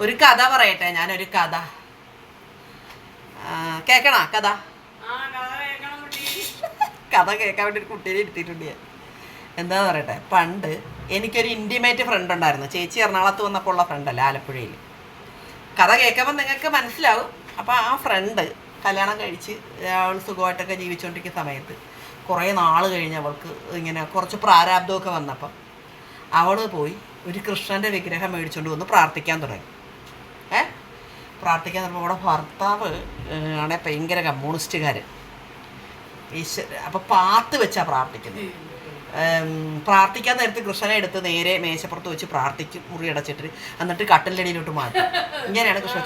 ഒരു കഥ പറയട്ടെ ഞാനൊരു കഥ. കേക്കണ? കഥ? കഥ കേൾക്കാൻ വേണ്ടി ഒരു കുട്ടീനെ ഇരുത്തിയിട്ടുണ്ട് ഞാൻ. എന്താന്ന് പറയട്ടെ? പണ്ട് എനിക്കൊരു ഇന്റിമേറ്റ് ഫ്രണ്ട് ഉണ്ടായിരുന്നു. ചേച്ചി എറണാകുളത്ത് വന്നപ്പോൾ ഉള്ള ഫ്രണ്ടല്ല ആലപ്പുഴയിൽ കഥ കേൾക്കുമ്പോൾ നിങ്ങൾക്ക് മനസ്സിലാവും. അപ്പോൾ ആ ഫ്രണ്ട് കല്യാണം കഴിച്ച് അവൾ സുഖമായിട്ടൊക്കെ ജീവിച്ചുകൊണ്ടിരിക്കുന്ന സമയത്ത് കുറേ നാൾ കഴിഞ്ഞ് അവൾക്ക് ഇങ്ങനെ കുറച്ച് പ്രാരാബ്ദമൊക്കെ വന്നപ്പം അവൾ പോയി ഒരു കൃഷ്ണന്റെ വിഗ്രഹം മേടിച്ചുകൊണ്ട് വന്ന് പ്രാർത്ഥിക്കാൻ തുടങ്ങി. ഏ? പ്രാർത്ഥിക്കാൻ നമ്മൾ ഇവിടെ ഭർത്താവ് ആണെ ഭയങ്കര കമ്മ്യൂണിസ്റ്റുകാർ ഈശ്വര അപ്പോൾ പാത്ത് വെച്ചാ പ്രാർത്ഥിക്കുന്നത് പ്രാർത്ഥിക്കാൻ നേരത്ത് കൃഷ്ണനെ എടുത്ത് നേരെ മേശപ്പുറത്ത് വെച്ച് പ്രാർത്ഥിക്കും മുറി അടച്ചിട്ട്. എന്നിട്ട് കട്ടിലടിയിലോട്ട് മാറ്റും. ഇങ്ങനെയാണ് കൃഷ്ണ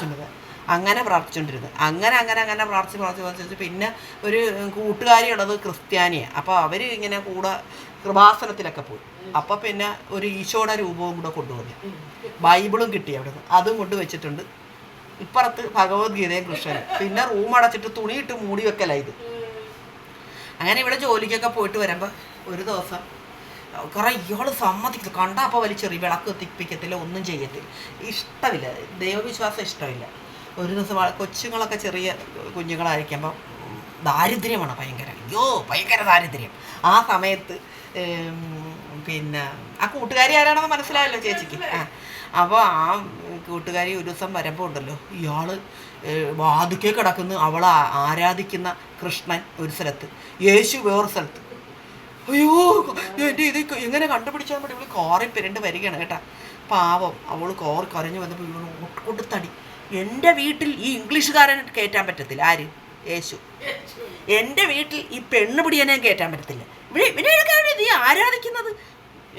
അങ്ങനെ പ്രാർത്ഥിച്ചുകൊണ്ടിരുന്നത് അങ്ങനെ അങ്ങനെ അങ്ങനെ പ്രാർത്ഥിച്ച് പ്രാർത്ഥിച്ച് പ്രാർത്ഥിച്ച് പിന്നെ ഒരു കൂട്ടുകാരിയുള്ളത് ക്രിസ്ത്യാനിയാണ് അപ്പോൾ അവർ ഇങ്ങനെ കൂടെ കൃപാസനത്തിലൊക്കെ പോയി. അപ്പോൾ പിന്നെ ഒരു ഈശോയുടെ രൂപവും കൂടെ കൊണ്ടുവന്നു. ബൈബിളും കിട്ടി അവിടെ നിന്ന് അതും കൊണ്ട് വെച്ചിട്ടുണ്ട്. ഇപ്പുറത്ത് ഭഗവത്ഗീതയും കൃഷ്ണനും. പിന്നെ റൂം അടച്ചിട്ട് തുണിയിട്ട് മൂടി വെക്കലായത് അങ്ങനെ ഇവിടെ ജോലിക്കൊക്കെ പോയിട്ട് വരുമ്പോൾ ഒരു ദിവസം കുറേ ഇയാൾ സമ്മതിക്കില്ല കണ്ടാൽ അപ്പോൾ വലിച്ചെറിയും വിളക്ക് എത്തിപ്പിക്കത്തില്ല ഒന്നും ചെയ്യത്തില്ല. ഇഷ്ടമില്ല. ദൈവവിശ്വാസം ഇഷ്ടമില്ല. ഒരു ദിവസം കൊച്ചുങ്ങളൊക്കെ ചെറിയ കുഞ്ഞുങ്ങളായിരിക്കുമ്പോൾ ദാരിദ്ര്യമാണ് ഭയങ്കര. അയ്യോ ഭയങ്കര ദാരിദ്ര്യം. ആ സമയത്ത് പിന്നെ ആ കൂട്ടുകാരി ആരാണെന്ന് മനസ്സിലായല്ലോ ചേച്ചിക്ക്. അപ്പോൾ ആ കൂട്ടുകാരി ഒരു ദിവസം വരുമ്പോൾ ഉണ്ടല്ലോ ഇയാൾ വാതുക്കെ കിടക്കുന്നു. അവൾ ആരാധിക്കുന്ന കൃഷ്ണൻ ഒരു സ്ഥലത്ത് യേശു വേറൊരു സ്ഥലത്ത്. അയ്യോ എന്റെ ഇത് എങ്ങനെ കണ്ടുപിടിച്ചാൽ മതി ഇവൾ കോറി പെരണ്ട് വരികയാണ് കേട്ടാ. പാവം അവൾ കോറി കരഞ്ഞു വന്നപ്പോൾ ഇവൾ കൊടുത്തടി എന്റെ വീട്ടിൽ ഈ ഇംഗ്ലീഷുകാരൻ കയറ്റാൻ പറ്റത്തില്ല. ആര്? യേശു. എന്റെ വീട്ടിൽ ഈ പെണ്ണ് പിടിയനെ കയറ്റാൻ പറ്റത്തില്ല. ഇവിടെ ഇവിടെയൊക്കെയാണ് നീ ആരാധിക്കുന്നത്?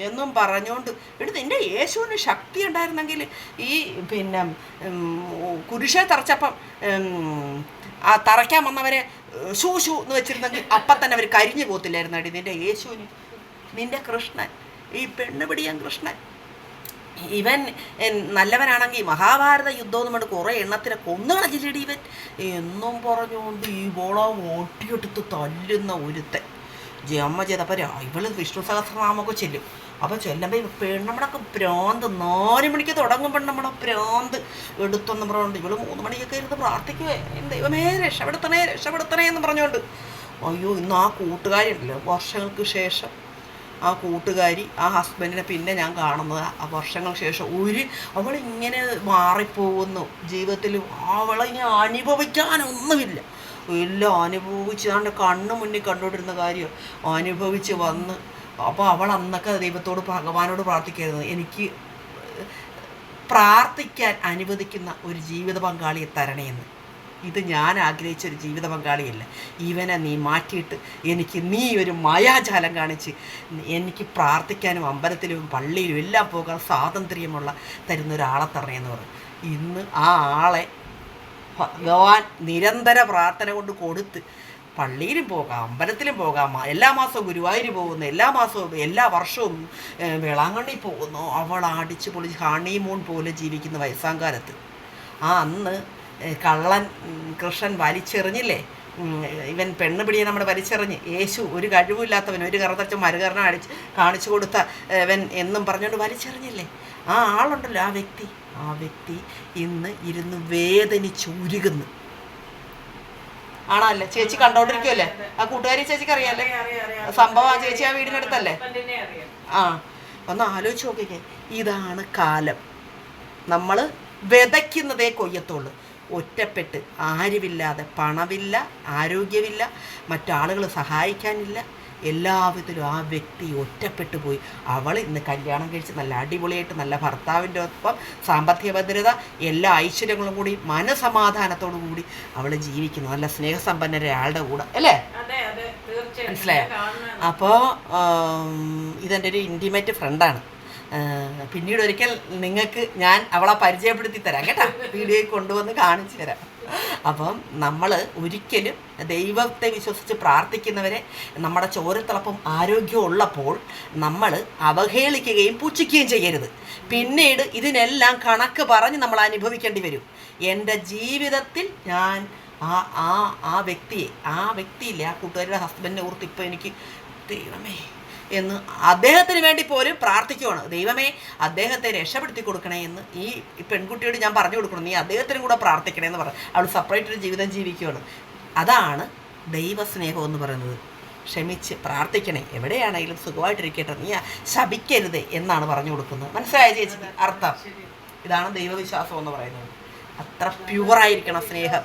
എന്നും പറഞ്ഞുകൊണ്ട് ഇവിടെ നിന്റെ യേശുവിന് ശക്തി ഉണ്ടായിരുന്നെങ്കിൽ ഈ പിന്നെ കുരിശെ തറച്ചപ്പം ആ തറയ്ക്കാൻ വന്നവരെ ഷൂ ഷൂ എന്ന് വെച്ചിരുന്നെങ്കിൽ അപ്പം തന്നെ അവർ കരിഞ്ഞു പോകത്തില്ലായിരുന്നു? അടി നിന്റെ യേശുവിന്. നിന്റെ കൃഷ്ണൻ. ഈ പെണ്ണ് പിടിയാൻ കൃഷ്ണൻ. ഇവൻ നല്ലവനാണെങ്കിൽ മഹാഭാരത യുദ്ധം എന്ന് പറഞ്ഞ് കുറേ എണ്ണത്തിനെ കൊന്നു കളഞ്ഞില്ലടി ഇവൻ. എന്നും പറഞ്ഞുകൊണ്ട് ഈ ബോള ഓട്ടിയെടുത്ത് തല്ലുന്ന ഒരുത്തൻ. ജമ്മ ചെയ്തപ്പോൾ ഇവൾ വിഷ്ണു സഹസ്രനാമൊക്കെ ചെല്ലും. അപ്പോൾ ചെല്ലുമ്പോൾ പെണ്ണമ്മടൊക്കെ പ്രാന്ത് നാല് മണിക്ക് തുടങ്ങുമ്പോൾ നമ്മുടെ പ്രാന്ത്. എടുത്തെന്ന് പറഞ്ഞുകൊണ്ട് ഇവൾ മൂന്ന് മണിക്കൊക്കെ ഇരുന്ന് പ്രാർത്ഥിക്കുവേ. ദൈവമേ രക്ഷപ്പെടുത്തണേ രക്ഷപ്പെടുത്തണേ എന്ന് പറഞ്ഞുകൊണ്ട് അയ്യോ ഇന്ന് ആ കൂട്ടുകാരുണ്ടല്ലോ വർഷങ്ങൾക്ക് ശേഷം. ആ കൂട്ടുകാരി ആ ഹസ്ബൻഡിനെ പിന്നെ ഞാൻ കാണുന്നത്. ആ വർഷങ്ങൾ ശേഷം ഒരു അവളിങ്ങനെ മാറിപ്പോകുന്നു. ജീവിതത്തിൽ അവളെ അവളിങ്ങനെ അനുഭവിക്കാനൊന്നുമില്ല. എല്ലാം അനുഭവിച്ച് അവന്റെ കണ്ണു മുന്നിൽ കണ്ടുകൊണ്ടിരുന്ന കാര്യം അനുഭവിച്ച് വന്ന് അപ്പോൾ അവൾ അന്നൊക്കെ ദൈവത്തോട് ഭഗവാനോട് പ്രാർത്ഥിക്കരുത് എനിക്ക് പ്രാർത്ഥിക്കാൻ അനുവദിക്കുന്ന ഒരു ജീവിത പങ്കാളിയെ തരണേന്ന്. ഇത് ഞാൻ ആഗ്രഹിച്ച ഒരു ജീവിത പങ്കാളിയല്ല. ഇവനെ നീ മാറ്റിയിട്ട് എനിക്ക് നീ ഒരു മായാജാലം കാണിച്ച് എനിക്ക് പ്രാർത്ഥിക്കാനും അമ്പലത്തിലും പള്ളിയിലും എല്ലാം പോകാൻ സ്വാതന്ത്ര്യമുള്ള തരുന്ന ഒരാളെ തരണേന്ന് പറഞ്ഞു. ഇന്ന് ആ ആളെ ഭഗവാൻ നിരന്തര പ്രാർത്ഥന കൊണ്ട് കൊടുത്ത് പള്ളിയിലും പോകാം അമ്പലത്തിലും പോകാം എല്ലാ മാസവും ഗുരുവായൂർ പോകുന്നു എല്ലാ മാസവും എല്ലാ വർഷവും വേളാങ്കണ്ണി പോകുന്നു. അവൾ അടിച്ച് പൊളിച്ച് ഹണിമൂൺ പോലെ ജീവിക്കുന്ന വയസ്സാങ്കാലത്ത് ആ അന്ന് കള്ളൻ കൃഷ്ണൻ വലിച്ചെറിഞ്ഞില്ലേ? ഇവൻ പെണ്ണ് പിടിയെ നമ്മുടെ വലിച്ചെറിഞ്ഞ്. യേശു ഒരു കഴിവില്ലാത്തവൻ ഒരു കറുതച്ച് മരുകരണം അടിച്ച് കാണിച്ചു കൊടുത്ത ഇവൻ എന്നും പറഞ്ഞുകൊണ്ട് വലിച്ചെറിഞ്ഞില്ലേ? ആ ആളുണ്ടല്ലോ ആ വ്യക്തി. ആ വ്യക്തി ഇന്ന് ഇരുന്ന് വേദനിച്ചുരുകുന്നു ആണോ അല്ലേ ചേച്ചി കണ്ടോണ്ടിരിക്കുമല്ലേ ആ കൂട്ടുകാരി ചേച്ചിക്ക് അറിയാല്ലേ? അറിയാം, അറിയാം, അറിയാം. സംഭവം ആ ചേച്ചി ആ വീടിനടുത്തല്ലേ ആ ഒന്ന് ആലോചിച്ച് നോക്കിക്കേ. ഇതാണ് കാലം. നമ്മൾ വിതയ്ക്കുന്നതേ കൊയ്യത്തുള്ളൂ. ഒറ്റപ്പെട്ട്. ആരുമില്ലാതെ പണമില്ല ആരോഗ്യമില്ല മറ്റാളുകൾ സഹായിക്കാനില്ല. എല്ലാവിധത്തിലും ആ വ്യക്തി ഒറ്റപ്പെട്ടു പോയി. അവൾ ഇന്ന് കല്യാണം കഴിച്ച് നല്ല അടിപൊളിയായിട്ട് നല്ല ഭർത്താവിന്റെ ഒപ്പം സാമ്പത്തിക ഭദ്രത എല്ലാ ഐശ്വര്യങ്ങളും കൂടി മനസമാധാനത്തോടു കൂടി അവൾ ജീവിക്കുന്നു. നല്ല സ്നേഹസമ്പന്നരയാളുടെ കൂടെ. അല്ലേ? മനസ്സിലായോ? അപ്പോൾ ഇതെന്റെ ഒരു ഇന്റിമേറ്റ് ഫ്രണ്ടാണ് പിന്നീട് ഒരിക്കൽ നിങ്ങൾക്ക് ഞാൻ അവളെ പരിചയപ്പെടുത്തി തരാം കേട്ടോ? വീഡിയോയിൽ കൊണ്ടുവന്ന് കാണിച്ചു തരാം. അപ്പം നമ്മൾ ഒരിക്കലും ദൈവത്തെ വിശ്വസിച്ച് പ്രാർത്ഥിക്കുന്നവരെ നമ്മുടെ ചോരത്തിളപ്പം ആരോഗ്യം ഉള്ളപ്പോൾ നമ്മൾ അവഹേളിക്കുകയും പൂച്ഛിക്കുകയും ചെയ്യരുത്. പിന്നീട് ഇതിനെല്ലാം കണക്ക് പറഞ്ഞ് നമ്മൾ അനുഭവിക്കേണ്ടി വരും. എന്റെ ജീവിതത്തിൽ ഞാൻ ആ ആ ആ വ്യക്തിയെ ആ വ്യക്തിയില്ലേ ആ കൂട്ടുകാരുടെ ഹസ്ബൻഡിനെ ഓർത്ത് ഇപ്പോൾ എനിക്ക് ദൈവമേ എന്ന് അദ്ദേഹത്തിന് വേണ്ടി പോലും പ്രാർത്ഥിക്കുവാണ്. ദൈവമേ അദ്ദേഹത്തെ രക്ഷപ്പെടുത്തി കൊടുക്കണേ എന്ന് ഈ പെൺകുട്ടിയോട് ഞാൻ പറഞ്ഞു കൊടുക്കണം. നീ അദ്ദേഹത്തിനും കൂടെ പ്രാർത്ഥിക്കണേ എന്ന് പറഞ്ഞു. അവൾ സെപ്പറേറ്റ് ഒരു ജീവിതം ജീവിക്കുകയാണ് അതാണ് ദൈവസ്നേഹം എന്ന് പറയുന്നത്. ക്ഷമിച്ച് പ്രാർത്ഥിക്കണേ. എവിടെയാണെങ്കിലും സുഖമായിട്ടിരിക്കട്ടെ. നീ ശപിക്കരുത് എന്നാണ് പറഞ്ഞു കൊടുക്കുന്നത്. മനസ്സിലായ ചേച്ചി? അർത്ഥം. ഇതാണ് ദൈവവിശ്വാസം എന്ന് പറയുന്നത്. അത്ര പ്യുവറായിരിക്കണം സ്നേഹം.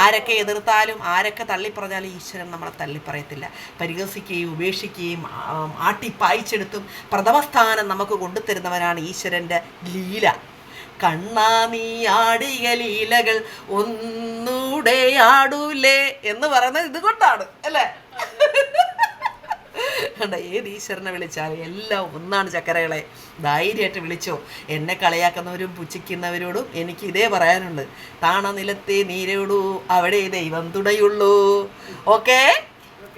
ആരൊക്കെ എതിർത്താലും ആരൊക്കെ തള്ളിപ്പറഞ്ഞാലും ഈശ്വരൻ നമ്മളെ തള്ളിപ്പറയത്തില്ല. പരിഹസിക്കുകയും ഉപേക്ഷിക്കുകയും ആട്ടിപ്പായിച്ചെടുത്തും പ്രഥമസ്ഥാനം നമുക്ക് കൊണ്ടുതരുന്നവനാണ് ഈശ്വരന്റെ ലീല. കണ്ണാ നീ ആടിയ ലീലകൾ ഒന്നൂടെ ആടൂലേ എന്ന് പറയുന്നത് ഇതുകൊണ്ടാണ് അല്ലേ? കണ്ട ഏത് ഈശ്വരനെ വിളിച്ചാലും എല്ലാം ഒന്നാണ് ചക്കരകളെ. ധൈര്യമായിട്ട് വിളിച്ചോ. എന്നെ കളിയാക്കുന്നവരും പുച്ഛിക്കുന്നവരോടും എനിക്ക് ഇതേ പറയാനുണ്ട്. താണ നിലത്തെ നീരോടൂ അവിടെ ദൈവം തുണയുള്ളൂ ഓക്കേ